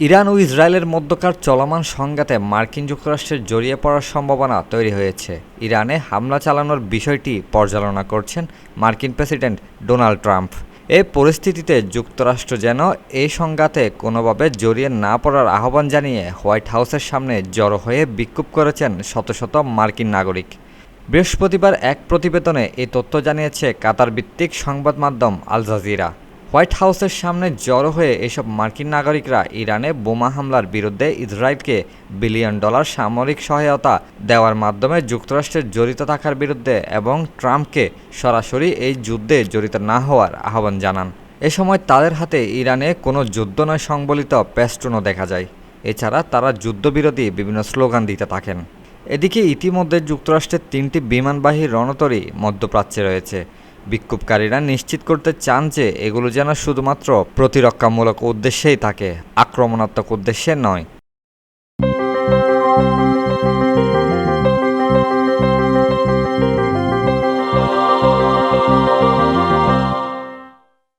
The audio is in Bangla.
ইরান ও ইসরায়েলের মধ্যকার চলমান সংঘাতে মার্কিন যুক্তরাষ্ট্রের জড়িয়ে পড়ার সম্ভাবনা তৈরি হয়েছে। ইরানে হামলা চালানোর বিষয়টি পর্যালোচনা করছেন মার্কিন প্রেসিডেন্ট ডোনাল্ড ট্রাম্প। এ পরিস্থিতিতে যুক্তরাষ্ট্র যেন এই সংঘাতে কোনোভাবে জড়িয়ে না পড়ার আহ্বান জানিয়ে হোয়াইট হাউসের সামনে জড়ো হয়ে বিক্ষোভ করেছেন শত শত মার্কিন নাগরিক। বৃহস্পতিবার এক প্রতিবেদনে এই তথ্য জানিয়েছে কাতার ভিত্তিক সংবাদ মাধ্যম আল জাজিরা। হোয়াইট হাউসের সামনে জড়ো হয়ে এসব মার্কিন নাগরিকরা ইরানে বোমা হামলার বিরুদ্ধে ইসরায়েলকে বিলিয়ন ডলার সামরিক সহায়তা দেওয়ার মাধ্যমে যুক্তরাষ্ট্রের জড়িত থাকার বিরুদ্ধে এবং ট্রাম্পকে সরাসরি এই যুদ্ধে জড়িত না হওয়ার আহ্বান জানান। এ সময় তাদের হাতে ইরানে কোনো যুদ্ধ নয় সংবলিত পেস্টনও দেখা যায়। এছাড়া তারা যুদ্ধবিরোধী বিভিন্ন স্লোগান দিতে থাকেন। এদিকে ইতিমধ্যে যুক্তরাষ্ট্রের তিনটি বিমানবাহী রণতরী মধ্যপ্রাচ্যে রয়েছে। বিক্ষোভকারীরা নিশ্চিত করতে চান যে এগুলো যেন শুধুমাত্র প্রতিরক্ষামূলক উদ্দেশ্যেই থাকে আক্রমণাত্মক উদ্দেশ্যে নয়।